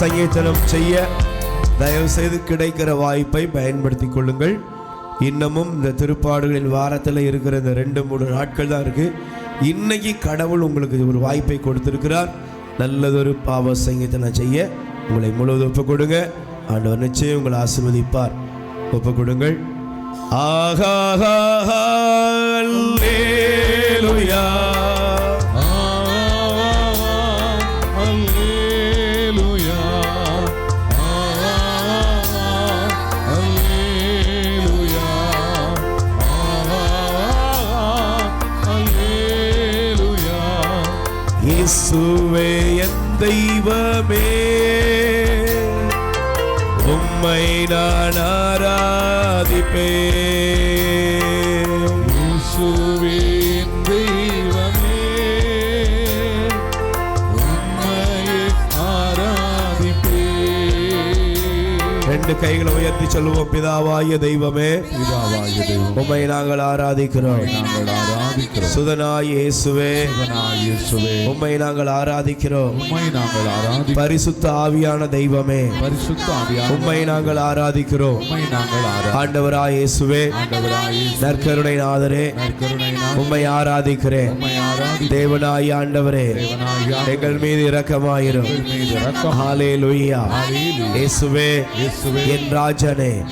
சங்கீதனம் செய்ய தயவு செய்து கிடைக்கிற வாய்ப்பை பயன்படுத்தி கொள்ளுங்கள். இன்னமும் இந்த திருப்பாடுகளின் வாரத்தில் இருக்கிற இந்த ரெண்டு மூணு நாட்கள் தான் இருக்கு. இன்னைக்கு கடவுள் உங்களுக்கு ஒரு வாய்ப்பை கொடுத்திருக்கிறார். நல்லதொரு பாவ சங்கீதனம் செய்ய உங்களை முழுவதும் ஒப்பு கொடுங்க. ஆண்டவர் நிச்சயம் உங்களை ஆசிர்வதிப்பார். ஒப்பு கொடுங்கள். ஆஹா உம்மை நான் ஆராதிப்பேன். கைகளை உயர்த்தி சொல்லுவோம் பிதாவாய தெய்வமே பிதாவாகிய தெய்வம் உம்மை நாங்கள் ஆராதிக்கிறோம். நாங்கள் ஆராதிக்கிறோம். சுதனாய் இயேசுவே சுதனாய் இயேசுவே உம்மை நாங்கள் ஆராதிக்கிறோம். உம்மை நாங்கள் ஆராதி பரிசுத்த ஆவியான தெய்வமே பரிசுத்த ஆவியான உம்மை நாங்கள் ஆராதிக்கிறோம். உம்மை நாங்கள் ஆராதி ஆண்டவராய் இயேசுவே ஆண்டவராய் நற்கருணை நாதரே நற்கருணை உம்மை ஆராதிக்கிறேன் உம்மை ஆராதி தேவனாய் ஆண்டவரே எங்கள் மீது இரக்கமாயிரும். ஹalleluya. இயேசுவே இயேசுவே என் ராஜனே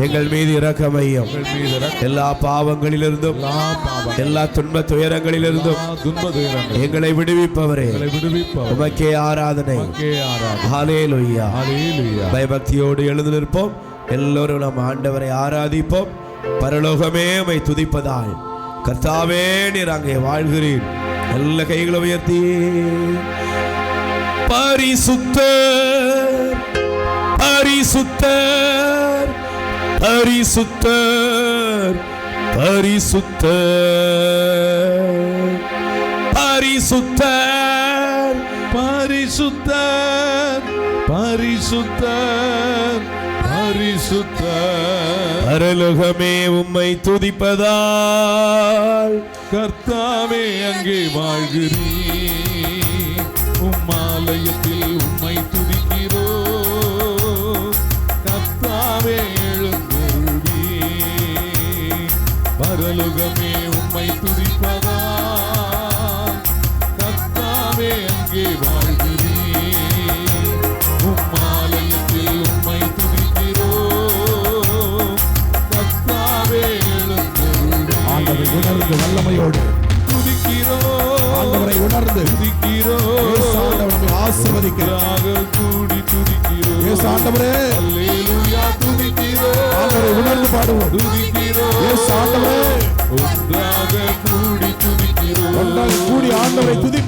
எங்கள் மீது இரக்கமையும். மீது எல்லா பாவங்களிலிருந்தும் எல்லா பாவம் எல்லா துன்ப துயரங்களிலிருந்தும் துன்ப துயரங்கள் எங்களை விடுவிப்பவரே. எங்களை உமக்கே ஆராதனை. உமக்கே ஆராதி பயபக்தியோடு எழுந்து நிற்போம். எல்லோரும் நம் ஆண்டவரை ஆராதிப்போம். பரலோகமே உம்மை துதிப்பதால். கர்த்தாவே நீர் அங்கே வாழ்கிறீர். நல்ல கைகளை உயர்த்தி. பரிசுத்தர் பரிசுத்தர் பரிசுத்தர் பரிசுத்தர். பரிசுத்தர் பரிசுத்தர் பரிசுத்தர் பரிசுத்தர். பரலோகமே உம்மை துதிப்பதால் கர்த்தாவே அங்கே வாழ்கிறீ உம்மாலயத்தில்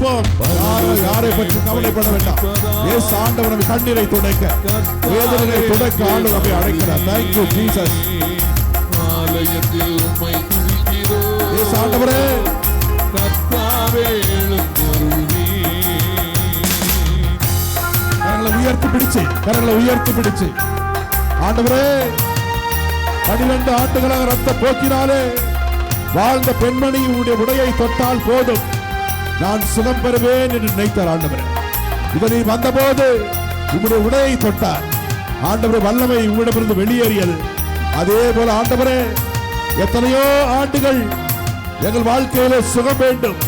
துதிப்போம் யாரை பற்றி கவலைப்பட வேண்டாம். இயேசு ஆண்டவர் நம்ம கண்ணீரை துடைக்க வேதனையை துடைக்க ஆண்டவர் நம்மை அழைக்கிறார். தேங்க்யூ ஜீசஸ் ஆண்டவரே. கர்த்தாவே எழுந்தருள்வி கரங்களை உயர்த்தி பிடிச்சு கரங்களை உயர்த்தி பிடிச்சு. ஆண்டவரே பனிரெண்டு ஆண்டுகளாக ரத்த போக்கினாலே வாழ்ந்த பெண்மணி உடைய உடையை தொட்டால் போதும். நான் சுகம் பெறுவேன் என்று நினைத்தார் ஆண்டவர். இதனை வந்தபோது உங்களுடைய உடையை தொட்டார். ஆண்டவர் வல்லமை உங்களிடமிருந்து வெளியேறியது. அதே போல ஆண்டவரே எத்தனையோ ஆண்டுகள் எங்கள் வாழ்க்கையிலே சுகம் வேண்டும்.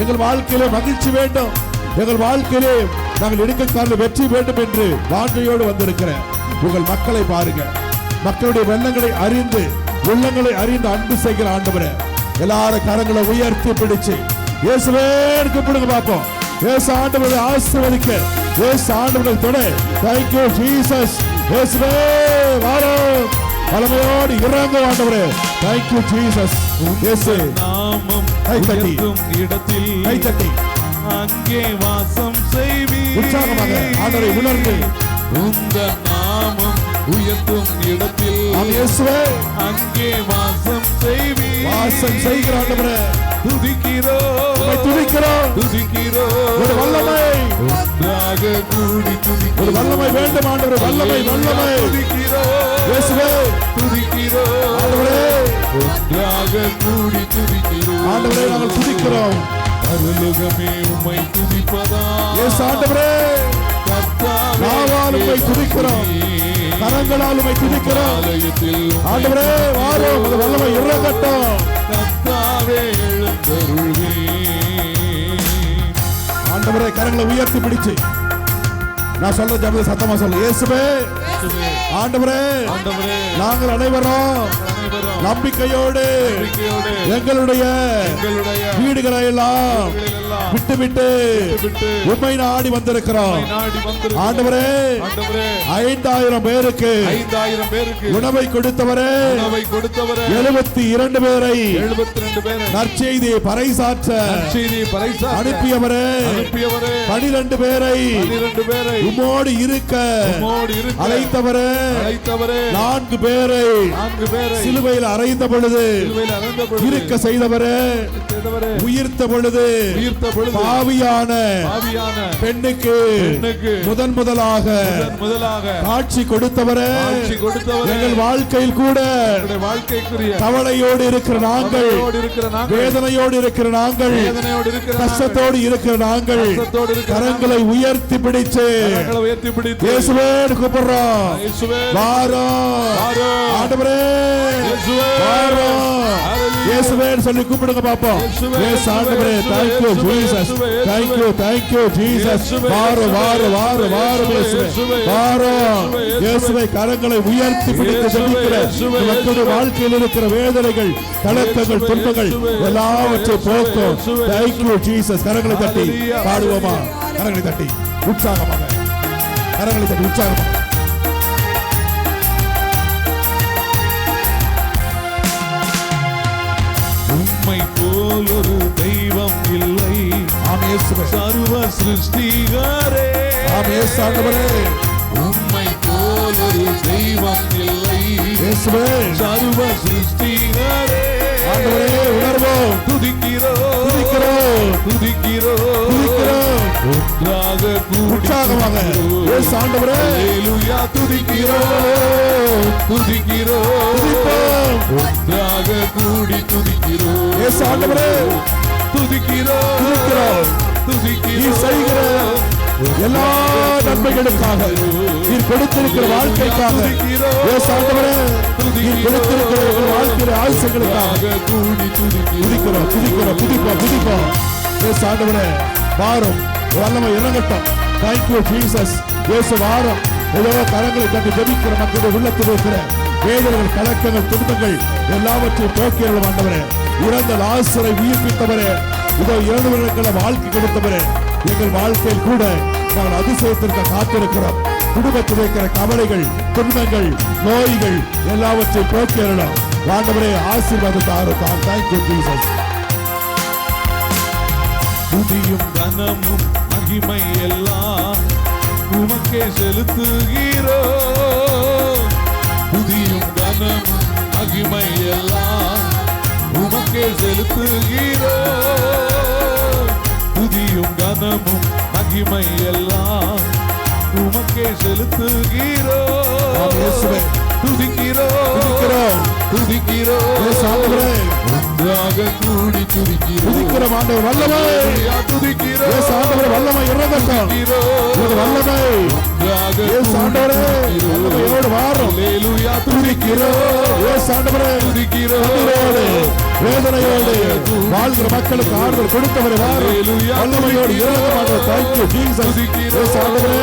எங்கள் வாழ்க்கையிலே மகிழ்ச்சி வேண்டும். எங்கள் வாழ்க்கையிலே நாங்கள் எடுக்க காரணம் வெற்றி வேண்டும் என்று வாஞ்சையோடு வந்திருக்கிறேன். உங்கள் மக்களை பாருங்க. மக்களுடைய வெள்ளங்களை அறிந்து உள்ளங்களை அறிந்து அன்பு செய்கிற ஆண்டவரை எல்லாரும் கரங்களை உயர்த்தி பிடிச்சு இயேசுவே கூப்பிடுங்க பார்ப்போம். இயேசு ஆண்டவரை ஆசீர்வதிக்க. இயேசு ஆண்டவரை தொட தேங்க்யூ ஜீசஸ் இயேசுவே வாரம். பலமையோடு இறங்க ஆண்டவரே. தேங்க்யூ ஜீசஸ் இயேசு. நாமம் கை தட்டி. இடத்தில் கை தட்டி. அங்கே வாசம் செய்வி உற்சாகமாக ஆண்டவரை உணர்ந்து. உந்த நாமம் உயர்த்தும் இடத்தில் அங்கே வாசம் செய்வி. வாசம் செய்கிற ஆண்டவரே. துதிக்கிறோ உம்மை துதிக்கிறோம். துதிக்கிறோ ஒரு வல்லமை. ஒன்றாக கூடி துதிக்கிறோ ஒரு வல்லமை வேண்டும் ஆண்டவரே. வல்லமை வல்லமை. துதிக்கிறோ இயேசுவே. துதிக்கிறோ ஆண்டவரே. ஒன்றாக கூடி துதிக்கிறோ ஆண்டவரே நாங்கள் துதிக்கிறோம். பரலோகமே உம்மை துதிப்பதா? இயேசு ஆண்டவரே. கர்த்தாவே நாவை உமை துதிக்கிறோம் கரங்களால் உமை துதிக்கிறோம் ஆண்டவரே வாரும் வல்லமை இறங்கட்டும். ஆண்டவரே கரங்களை உயர்த்தி பிடிச்சு. நான் சொல்ற ஜபத்தை சத்தமா சொல்லு. இயேசுவே ஆண்டவரே நாங்கள் அனைவரும் நம்பிக்கையோடு எங்களுடைய வீடுகளை எல்லாம் வீடுகளெல்லாம் விட்டுவிட்டு விட்டு உண்மை நாடி வந்திருக்கிறோம். ஆண்டவரே ஐந்தாயிரம் பேருக்கு ஐந்தாயிரம் பேருக்கு உணவை கொடுத்தவரே உணவை கொடுத்தவரே. எழுபத்தி இரண்டு பேரை எழுபத்தி ரெண்டு பேரை. நற்செய்தியை பறைசாற்ற செய்தி பறைசா அனுப்பியவரே அனுப்பியவரே. பனிரெண்டு பேரை பன்னிரண்டு பேரை. உம்மோடு இருக்க உம்மோடு இருக்க அழைத்தவரே அழைத்தவரே. நான்கு பேரை நான்கு பேரை. சிலுவையில் அறைந்த பொழுது இருக்க செய்தவரே செய்தவரே. உயிர்த்த பொழுது உயிர்த்த பொழுது பாவியான பெண்ணுக்கு முதன் முதலாக காட்சி கொடுத்தவரே. எங்கள் வாழ்க்கையில் கூட கவலையோடு இருக்கிற நாங்கள் வேதனையோடு இருக்கிற நாங்கள் கஷ்டத்தோடு இருக்கிற நாங்கள் கரங்களை உயர்த்தி பிடிச்சு உயர்த்தி பிடித்து கூப்பிடுறோம். இயேசுவே வாரம் வாரும். ஆண்டவரே இயேசுவே. Hallelujah. இயேசுவேன்னு சொல்லி கூப்பிடுங்க பாப்போம். இயேசுவே, எஸ் ஆண்டவரே இயேசுவே, இயேசுவே, thank you thank you Jesus இயேசுவே, வாரம் வாரம் வாரம் வாரம் இயேசுவே, கரங்களை உயர்த்தி பிடித்து இயேசுவே, ஜெபிக்கிற இயேசுவே, மக்களுடைய. வாழ்க்கையில் இருக்கிற வேதனைகள் கலக்கங்கள் துன்பங்கள் எல்லாவற்றையும் போக்கும் தேங்க் யூ ஜீசஸ் கரங்களை தட்டி. பாடுவோமா? கரங்களை தட்டி. உற்சாகமாக. கரங்களை தட்டி உற்சாகமாக. போல் ஒரு தெய்வம் இல்லை. சர்வ சிருஷ்டிகரே. உம்மை போல் ஒரு தெய்வம் இல்லை. சர்வ சிருஷ்டிகரே. உணர்வோம். துதிக்கிறோம். துதிக்கிறோம். துதிக்கிறோம். உற்சாகமாக ஆண்டவரே துதிக்கிறோம். துதிக்கிறோம். ஒன்றாக கூடி துதிக்கிறோம். இயேசு ஆண்டவரே துதிக்கிறோம். துதிக்கிறோம். நீ செய்கிற எல்லா நன்மைகளுக்காக நீர் கொடுத்திருக்கிற வாழ்க்கைக்காக ஆண்டவரே நீர் கொடுத்திருக்கிற வாழ்க்கையில ஆயுசங்களுக்காக. ஒன்றாக கூடி துதிக்கிறோம். துதிக்கிறோம் துதிக்கிறோம் துதிப்போம் துதிப்போம். இயேசு ஆண்டவரே வாரம். வல்லமை இறங்கட்டும். தேங்க்யூ ஜீசஸ் இயேசு வாரம். ஏதோ கரங்களை தட்டி ஜெபிக்கிற மக்களுடைய உள்ளத்தில் இருக்கிற வேதனைகள் கலக்கங்கள் துன்பங்கள் எல்லாவற்றையும் போக்கியர்களும் ஆண்டவரே. இறந்த லாசரை உயிர்ப்பித்தவரே. இதோ இறந்தவர்களுக்கெல்லாம் வாழ்க்கை கொடுத்தவரே. எங்கள் வாழ்க்கையில் கூட நாங்கள் அதிசயத்திற்கு காத்திருக்கிறோம். குடும்பத்தில் இருக்கிற கவலைகள் துன்பங்கள் நோய்கள் எல்லாவற்றையும் போக்கியறலாம் ஆண்டவரே ஆசீர்வாதத்தை தான் தேங்க்யூ ஜீசஸ் துதியும் கனமும் மகிமை எல்லாம் உமக்கே செலுத்துகிறோ. புதியும் கனமும் மகிமை எல்லாம் உமக்கே செலுத்துகிறோ. புதியும் கனமும் மகிமை எல்லாம் உமக்கே செலுத்துகிறோ. துதிக்கிறோம் துதிக்கிறோம். துதிக்கிறோம் ஆண்டவரே. ஒன்றாக கூடி துதிக்கிறோம் துதிக்கிற ஆண்டவர் வல்லமை துதிக்கிறோம் இயேசு ஆண்டவரே வல்லமை இறங்கட்டும் இது வல்லமை இயேசு ஆண்டவரே வல்லமையோடு வாரும் துதிக்கிறோம் இயேசு ஆண்டவரே கண்ணீரோடு வேதனையோடு வாழ்கிற மக்களுக்கு ஆறுதல் கொடுத்தவரை வாரும் வல்லமையோடு இறங்க மாட்டோம் தேங்க்யூ ஜீசஸ் இயேசு ஆண்டவரே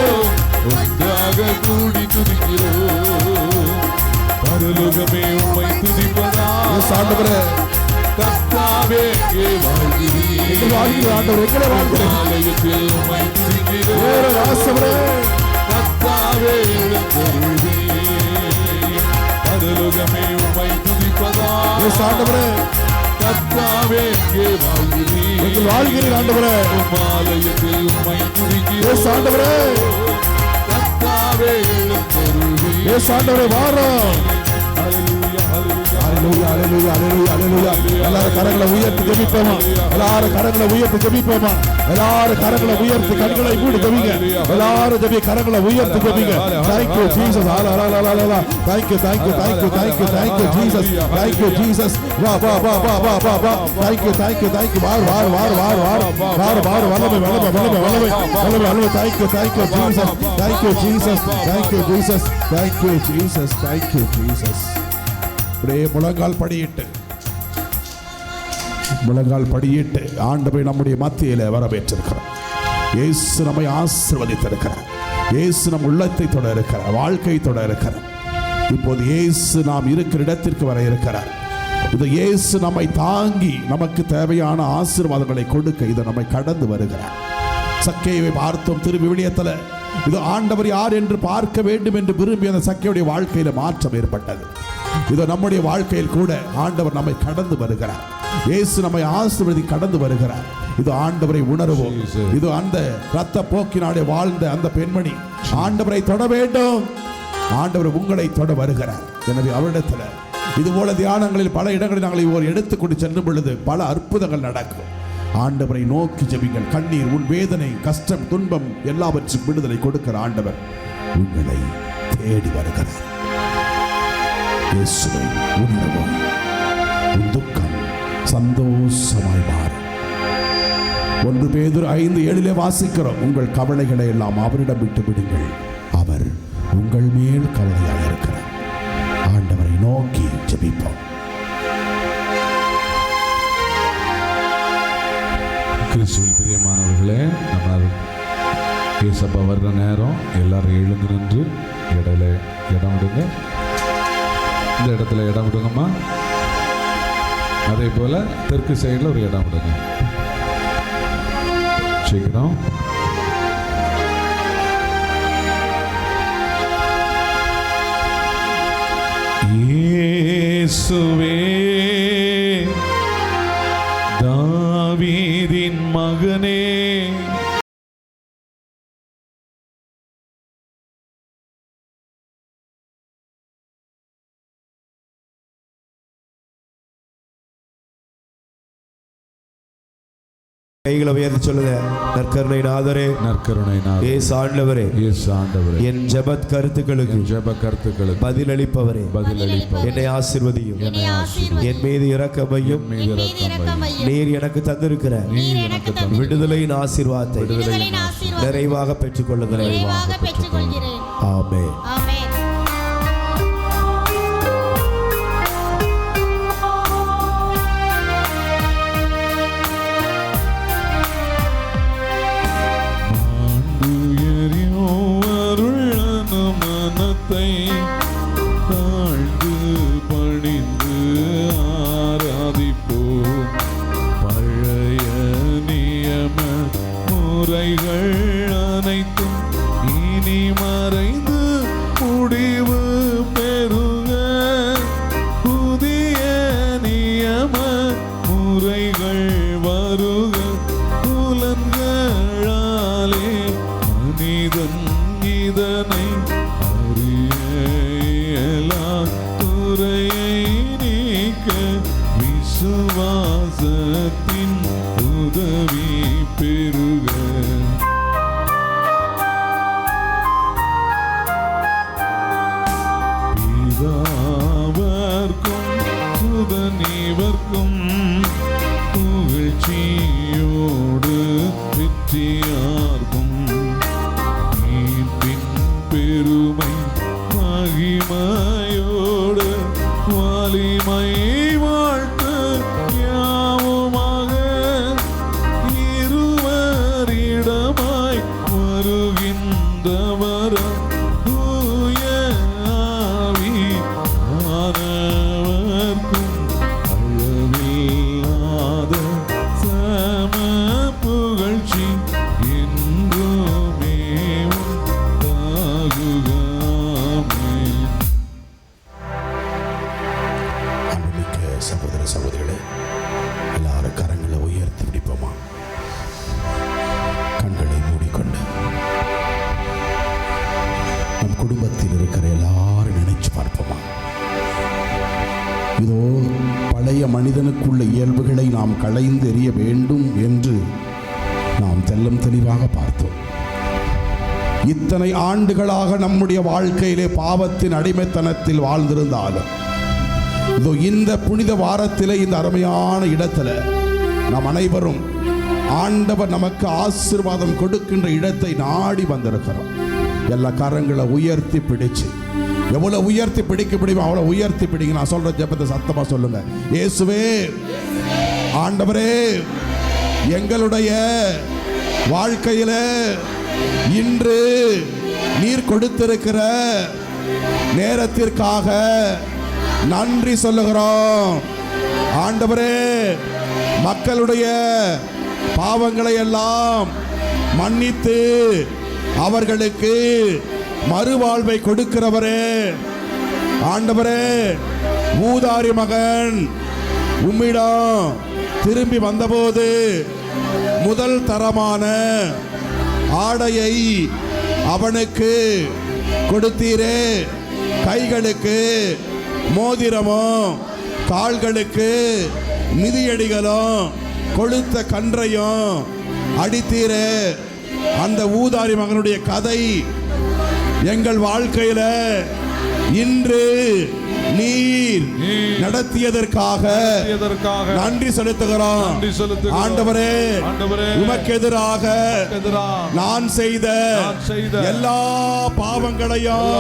ஒன்றாக கூடி துதிக்கிறோம் பரலோகமே உம்மை துதிப்பதா ஆண்டவரே கர்த்தாவே எங்கள் வாழ்கிற வாழ்கிறீர் ஆண்டவர் எங்களை வாழ்கிறேன் ஆலயத்தில் உம்மை துதிக்கிறோம் ராசவரே கர்த்தாவே பரலோகமே உம்மை துதிப்பதா ஆண்டவரே கர்த்தாவே வாழ்கிறீர். எங்கள் வாழ்கிறீர் ஆண்டவரே. ஆலயத்தில் உம்மை துதிக்கிறோம் ஆண்டவரே கர்த்தாவே ஆண்டவரே வாரம். எல்லாரும் கரங்களை உயர்த்தி ஜெபிப்போமா எல்லாரும் கரங்களை உயர்த்தி ஜெபிப்போமா எல்லாரும் கரங்களை உயர்த்தி கண்களை மூடி ஜெபிங்க எல்லாரும் ஜெபி கரங்களை உயர்த்தி ஜெபிங்க thank you jesus ஹalala ஹalala thank you thank you thank you thank you thank you jesus thank you jesus வா வா வா வா வா வா வா thank you thank you thank you வார் வார் வார் வார் வார் வார் வார் வல்லமை வல்லமை வல்லமை வல்லமை வல்லமை வல்லமை thank you thank you jesus thank you jesus thank you jesus thank you jesus thank you jesus அப்படியே முழங்கால் படியிட்டு முழங்கால் படியிட்டு ஆண்டவை நம்முடைய மத்தியில் வரவேற்றிருக்கிறோம். இயேசு நம்மை ஆசிர்வதித்திருக்கிறார். இயேசு நம் உள்ளத்தை தொட இருக்கிறார் வாழ்க்கை தொட இருக்கிறார் இப்போது இயேசு நாம் இருக்கிற இடத்திற்கு வர இருக்கிறார். இந்த இயேசு நம்மை தாங்கி நமக்கு தேவையான ஆசீர்வாதங்களை கொடுக்க இதை நம்மை கடந்து வருகிறார். சக்கையை பார்த்தோம் திரு விவிலியத்தில் இது ஆண்டவர் யார் என்று பார்க்க வேண்டும் என்று விரும்பி அந்த சக்கையுடைய வாழ்க்கையில மாற்றம் ஏற்பட்டது. இது நம்முடைய வாழ்க்கையில் கூட ஆண்டவர் நம்மை கடந்து வருகிறார். இயேசு நம்மை ஆசீர்வதி கடந்து வருகிறார். இது ஆண்டவரை உணர்வோம். இது அந்த ரத்த போக்கினாலே வாழ்ந்த அந்த பெண்மணி ஆண்டவரை தொட வேண்டும். ஆண்டவர் உங்களை தொட வருகிறார். எனவே அவரிடத்துல இது போல தியானங்களில் பல இடங்களில் நாங்கள் எடுத்துக்கொண்டு செல்லும் பொழுது பல அற்புதங்கள் நடக்கும். ஆண்டவரை நோக்கி ஜெபிங்கள். கண்ணீர் உன் வேதனை கஷ்டம் துன்பம் எல்லாவற்றுக்கும் விடுதலை கொடுக்கிற ஆண்டவர் உங்களை தேடி வருகிறார். இயேசுவை உணர்வோம். உன் துக்கம் சந்தோஷமாய் மாறும். ஒன்று பேதொரு ஐந்து ஏழிலே வாசிக்கிறோம். உங்கள் கவலைகளை எல்லாம் அவரிடம் விட்டு விடுங்கள். அவர் உங்கள் மேல் கவலையாக இருக்கிறார். ஆண்டவரை நோக்கி ஜபிப்போம். கிறிஸ்துவில் பிரியமானவர்களே நம்ம ஏசப்பா வர்ற நேரம் எல்லாரும் எழுந்து நின்று இடையில இடம் விடுங்க. இந்த இடத்துல இடம் விடுங்கம்மா. அதே போல் தெற்கு சைடில் ஒரு இடம் விடுங்க. சீக்கிரம். கைகளை உயர்த்தி சொல்லுங்க. நற்கருணை நாதரே நற்கருணை நாதரே, ஏசு ஆண்டவரே இயேசு ஆண்டவரே என் ஜெபத் கருத்துக்களுக்கு ஜெப கருத்துக்களுக்கு பதிலளிப்பவரே. பதிலளிப்பவர். என்னை ஆசிர்வதியும். என்னை ஆசீர்வதி என் மீது இரக்கமையும் மீது என் மீது இரக்கம் இரக்கம் வையும். நீர் எனக்கு தந்திருக்கிற நீர் எனக்கு தந்த விடுதலையின் ஆசீர்வாதத்தை விடுதலையின் ஆசீர்வாதத்தை நிறைவாக பெற்றுக்கொள்ளுகிறேன். நிறைவாக பெற்றுக்கொள்கிறேன். ஆமே ஆமென். empty சகோதர சகோதரிகளை எல்லாரும் கரங்களை உயர்த்தி பிடிப்போமா? கண்களை மூடிக்கொண்டு. நம் குடும்பத்தில் இருக்கிற எல்லாரும் நினைச்சு பார்ப்போமா? இதோ பழைய மனிதனுக்குள்ள இயல்புகளை நாம் களைந்து எறிய வேண்டும் என்று நாம் தெல்லம் தெளிவாக பார்த்தோம். இத்தனை ஆண்டுகளாக நம்முடைய வாழ்க்கையிலே பாவத்தின் அடிமைத்தனத்தில் வாழ்ந்திருந்தாலும் இந்த புனித வாரத்தில் இந்த அருமையான இடத்துல நாம் அனைவரும் ஆண்டவர் நமக்கு ஆசீர்வாதம் கொடுக்கின்ற இடத்தை நாடி வந்திருக்கிறோம். எல்லா கரங்களை உயர்த்தி பிடிச்சு. எவ்வளோ உயர்த்தி பிடிக்க முடியுமோ அவ்வளோ உயர்த்தி பிடிங்க. நான் சொல்கிற ஜெபத்தை சத்தமாக சொல்லுங்க. இயேசுவே ஆண்டவரே எங்களுடைய வாழ்க்கையில் இன்று நீர் கொடுத்திருக்கிற நேரத்திற்காக நன்றி சொல்லுகிறோம். ஆண்டவரே மக்களுடைய பாவங்களை எல்லாம் மன்னித்து அவர்களுக்கு மறுவாழ்வை கொடுக்கிறவரே. ஆண்டவரே ஊதாரி மகன் உம்மிடம் திரும்பி வந்தபோது முதல் தரமான ஆடையை அவனுக்கு கொடுத்தீரே. கைகளுக்கு மோதிரமும் கால்களுக்கு மிதியடிகளும் கொளுத்த கன்றையும் அடித்தீரே. அந்த ஊதாரி மகனுடைய கதை எங்கள் வாழ்க்கையில் இன்று நீர் நடத்தியதற்காக நன்றி செலுத்துகிறோம். ஆண்டவரே உமக்கு எதிராக நான் செய்த எல்லா பாவங்களையும்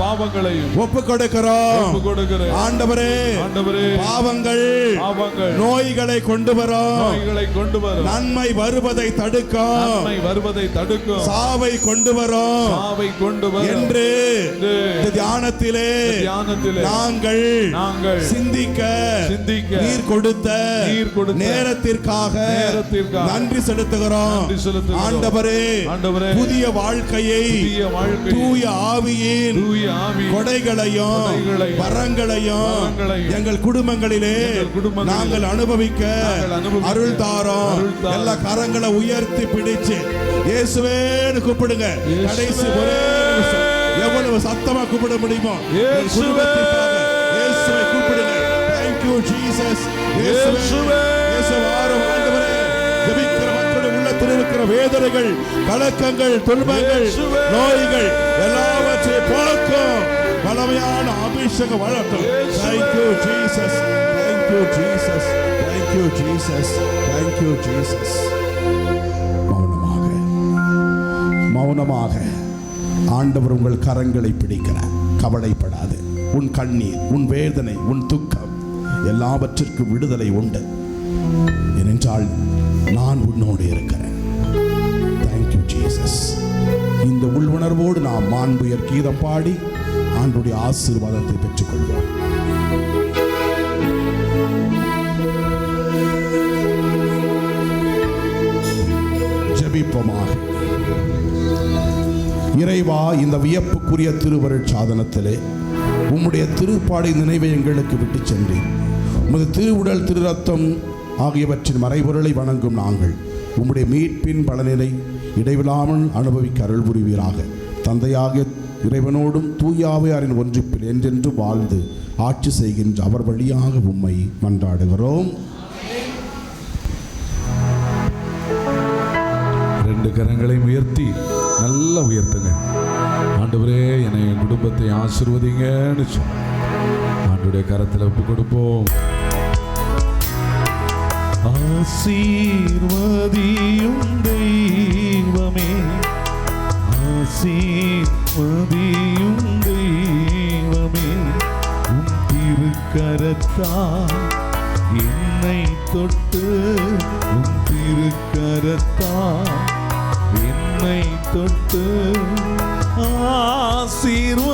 பாவங்களையும் ஒப்பு கொடுக்கிறோம். ஆண்டவரே பாவங்கள் நோய்களை கொண்டு வரும். நோய்களை கொண்டு வரும். நன்மை வருவதை தடுக்கும். வருவதை தடுக்கும். சாவை கொண்டு வரும். சாவை கொண்டு வரும். என்று தியானத்திலே தியானத்திலே நாங்கள் நாங்கள் சிந்திக்க சிந்திக்க நீர் கொடுத்த நீர் கொடுத்த நேரத்திற்காக நன்றி செலுத்துகிறோம். ஆண்டவரே புதிய வாழ்க்கையை தூய ஆவியின் கொடைகளையும் வரங்களையும் எங்கள் குடும்பங்களிலே நாங்கள் அனுபவிக்க நாங்கள் அருள் தாரோம். எல்லா கரங்களை உயர்த்தி பிடிச்சு இயேசுவேன்னு கூப்பிடுங்க. கடைசி ஒரே. எவ்வளவு சத்தமா கூப்பிட முடியுமோ. குடும்பத்திற்காக கூப்பிடுங்க இயேசுவே ஆண்டவரே. ஜெபிக்கிற மக்களுடைய உள்ளத்தில் இருக்கிற வேதனைகள் கலக்கங்கள் துன்பங்கள். நோய்கள் எல்லாவற்றையும் போக்கும் பலமையான Jesus. Thank you Jesus. Thank you Jesus. Thank you Jesus. மௌனமாக. மௌனமாக. ஆண்டவர் உங்கள் கரங்களை பிடிக்கிறார். கவலைப்படாது உன் கண்ணீர் உன் வேதனை உன் துக்கம் எல்லாவற்றிற்கும் விடுதலை உண்டு. ஏனென்றால் நான் உன்னோடு இருக்கிறேன். தேங்க்யூ ஜீசஸ் இந்த உள்ளுணர்வோடு நாம் மாண்புயர் கீதம் பாடி ஆண்டுடைய ஆசீர்வாதத்தை பெற்றுக்கொள்வோம். ஜெபிப்போமாக. இறைவா இந்த வியப்புக்குரிய திருவருட் சாதனத்திலே உம்முடைய திருப்பாடை நினைவை எங்களுக்கு விட்டு சென்றேன் உமது திருவுடல் திரு ரத்தம் ஆகியவற்றின் மறைபொருளை வணங்கும் நாங்கள் உம்முடைய மீட்பின் பலனினை இடைவிடாமல் அனுபவிக்க அருள் புரிவீராக தந்தையாக இறைவனோடும் தூயாவையாரின் ஒன்றிப்பில் என்றென்று வாழ்ந்து ஆட்சி செய்கின்ற அவர் வழியாக உம்மை மன்றாடுகிறோம். ரெண்டு கரங்களை உயர்த்தி நல்லா உயர்த்துங்க. ஆண்டவரே என்னை என் குடும்பத்தை ஆசிர்வதிங்கன்னு சொன்ன ஆண்டுடைய கரத்தில் ஒப்பு கொடுப்போம். ஆசீர்வதியும் தெய்வமே. ஆசீர்வதியும் தெய்வமே. உன் திருக்கரத்தா என்னை தொட்டு உன் திருக்கரத்தா என்னை தொட்டு ஆசீர்வதியும் தெய்வமே